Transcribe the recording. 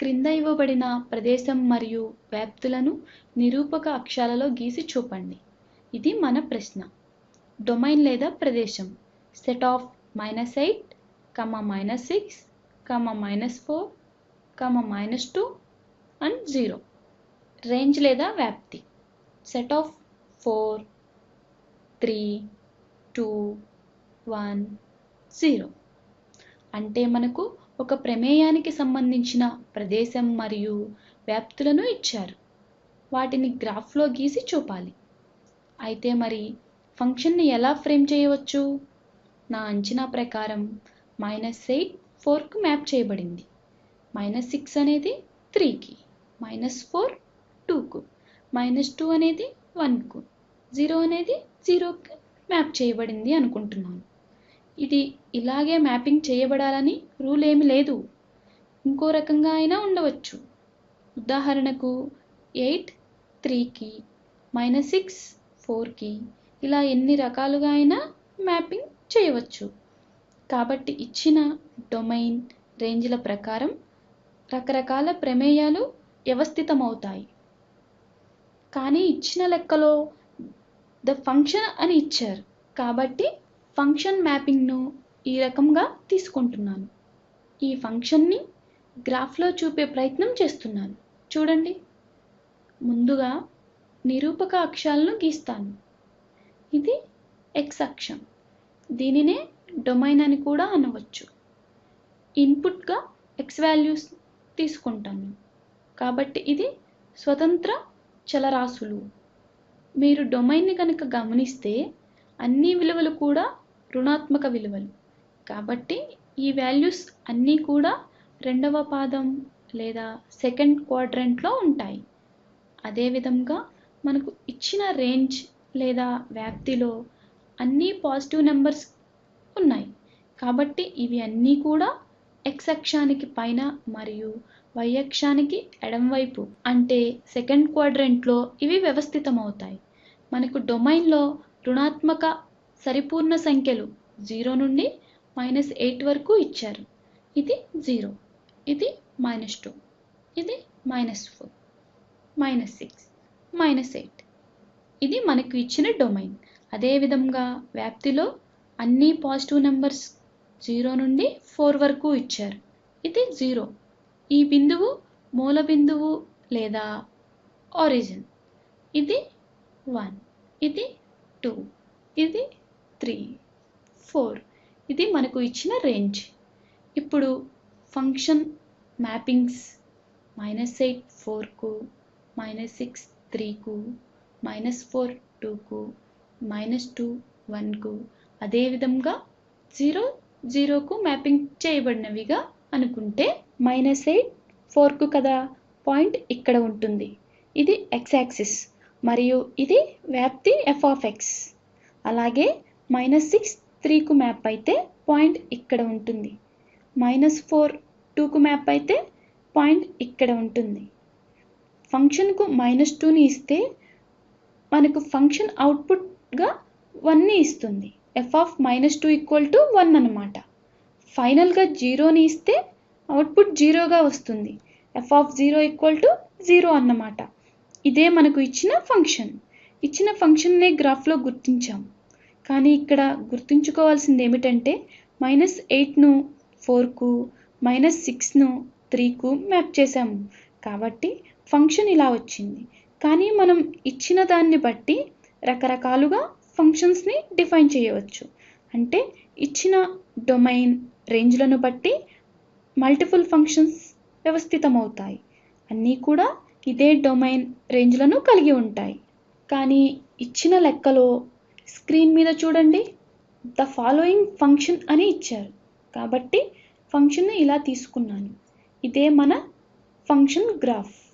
క్రింద ఇవ్వబడిన ప్రదేశం మరియు వ్యాప్తులను నిరూపక అక్షరాలలో గీసి చూపండి. ఇది మన ప్రశ్న. డొమైన్ లేదా ప్రదేశం. Set of minus eight comma minus six comma minus four comma minus two and zero. Range లేదా వ్యాప్తి. Set of four three two one zero. అంటే మనకు ఒక ప్రమేయానికి సంబంధించిన ప్రదేశం మరియు వ్యాప్తులను ఇచ్చారు. వాటిని గ్రాఫ్లో గీసి చూపాలి. అయితే మరి ఫంక్షన్ని ఎలా ఫ్రేమ్ చేయవచ్చు? నా అంచనా ప్రకారం మైనస్ ఎయిట్ ఫోర్కు మ్యాప్ చేయబడింది. మైనస్ సిక్స్ అనేది త్రీకి మైనస్ ఫోర్ టూకు మైనస్ టూ అనేది వన్కు జీరో అనేది జీరోకి మ్యాప్ చేయబడింది అనుకుంటున్నాను. ఇది ఇలాగే మ్యాపింగ్ చేయబడాలని రూల్ ఏమి లేదు. ఇంకో రకంగా అయినా ఉండవచ్చు. ఉదాహరణకు ఎయిట్ త్రీకి మైనస్ సిక్స్ ఫోర్కి ఇలా ఎన్ని రకాలుగా అయినా మ్యాపింగ్ చేయవచ్చు. కాబట్టి ఇచ్చిన డొమైన్ రేంజ్ల ప్రకారం రకరకాల ప్రమేయాలు వ్యవస్థితమవుతాయి. కానీ ఇచ్చిన లెక్కలో ద ఫంక్షన్ అని ఇచ్చారు. కాబట్టి ఫంక్షన్ మ్యాపింగ్ను ఈ రకంగా తీసుకుంటున్నాను. ఈ ఫంక్షన్ని గ్రాఫ్లో చూపే ప్రయత్నం చేస్తున్నాను. చూడండి. ముందుగా నిరూపక అక్షాలను గీస్తాను. ఇది ఎక్స్ అక్షం. దీనినే డొమైన్ అని కూడా అనవచ్చు. ఇన్పుట్గా ఎక్స్ వాల్యూస్ తీసుకుంటాను. కాబట్టి ఇది స్వతంత్ర చలరాశులు. మీరు డొమైన్ని కనుక గమనిస్తే అన్ని విలువలు కూడా రుణాత్మక విలువలు. కాబట్టి ఈ వాల్యూస్ అన్నీ కూడా రెండవ పాదం లేదా సెకండ్ క్వాడ్రంట్లో ఉంటాయి. అదేవిధంగా మనకు ఇచ్చిన రేంజ్ లేదా వ్యాప్తిలో అన్ని పాజిటివ్ నెంబర్స్ ఉన్నాయి. కాబట్టి ఇవి అన్నీ కూడా ఎక్స్ అక్షానికి పైన మరియు వై అక్షానికి ఎడంవైపు అంటే సెకండ్ క్వాడ్రంట్లో ఇవి వ్యవస్థితమవుతాయి. మనకు డొమైన్లో రుణాత్మక సరిపూర్ణ సంఖ్యలు జీరో నుండి మైనస్ ఎయిట్ వరకు ఇచ్చారు. ఇది జీరో. ఇది మైనస్ టూ. ఇది minus four. Minus six. Minus eight. ఇది మనకు ఇచ్చిన డొమైన్. అదేవిధంగా వ్యాప్తిలో అన్ని పాజిటివ్ నెంబర్స్ జీరో నుండి ఫోర్ వరకు ఇచ్చారు. ఇది జీరో. ఈ బిందువు మూల బిందువు లేదా ఆరిజిన్. ఇది వన్. ఇది టూ. ఇది త్రీ ఫోర్. ఇది మనకు ఇచ్చిన రేంజ్. ఇప్పుడు ఫంక్షన్ మ్యాపింగ్స్ మైనస్ ఎయిట్ ఫోర్కు మైనస్ సిక్స్ త్రీకు మైనస్ ఫోర్ టూకు మైనస్ టూ వన్కు అదేవిధంగా జీరో జీరోకు మ్యాపింగ్ చేయబడినవిగా అనుకుంటే మైనస్ ఎయిట్ ఫోర్కు కదా పాయింట్ ఇక్కడ ఉంటుంది. ఇది ఎక్స్ యాక్సిస్ మరియు ఇది వ్యాప్తి ఎఫ్ ఆఫ్ ఎక్స్ అలాగే మైనస్ సిక్స్ త్రీకు మ్యాప్ అయితే పాయింట్ ఇక్కడ ఉంటుంది. మైనస్ ఫోర్ టూకు మ్యాప్ అయితే పాయింట్ ఇక్కడ ఉంటుంది. ఫంక్షన్కు మైనస్ టూని ఇస్తే మనకు ఫంక్షన్ అవుట్పుట్గా వన్ని ఇస్తుంది. F of minus two equal to one అనమాట ఫైనల్గా జీరోని ఇస్తే అవుట్పుట్ జీరోగా వస్తుంది. F of zero equal to zero అన్నమాట. ఇదే మనకు ఇచ్చిన ఫంక్షన్ ఇచ్చిన ఫంక్షన్నే గ్రాఫ్లో గుర్తించాం. కానీ ఇక్కడ గుర్తుంచుకోవాల్సింది ఏమిటంటే మైనస్ ఎయిట్ను ఫోర్కు మైనస్ సిక్స్ను త్రీకు మ్యాప్ చేసాము కాబట్టి ఫంక్షన్ ఇలా వచ్చింది. కానీ మనం ఇచ్చిన దాన్ని బట్టి రకరకాలుగా ఫంక్షన్స్ని డిఫైన్ చేయవచ్చు. అంటే ఇచ్చిన డొమైన్ రేంజ్లను బట్టి మల్టిపుల్ ఫంక్షన్స్ వ్యవస్థితమవుతాయి. అన్నీ కూడా ఇదే డొమైన్ రేంజ్లను కలిగి ఉంటాయి. కానీ ఇచ్చిన లెక్కలో స్క్రీన్ మీద చూడండి. ద ఫాలోయింగ్ ఫంక్షన్ అని ఇచ్చారు. కాబట్టి ఫంక్షన్ ఇలా తీసుకున్నాను. ఇదే మన ఫంక్షన్ గ్రాఫ్.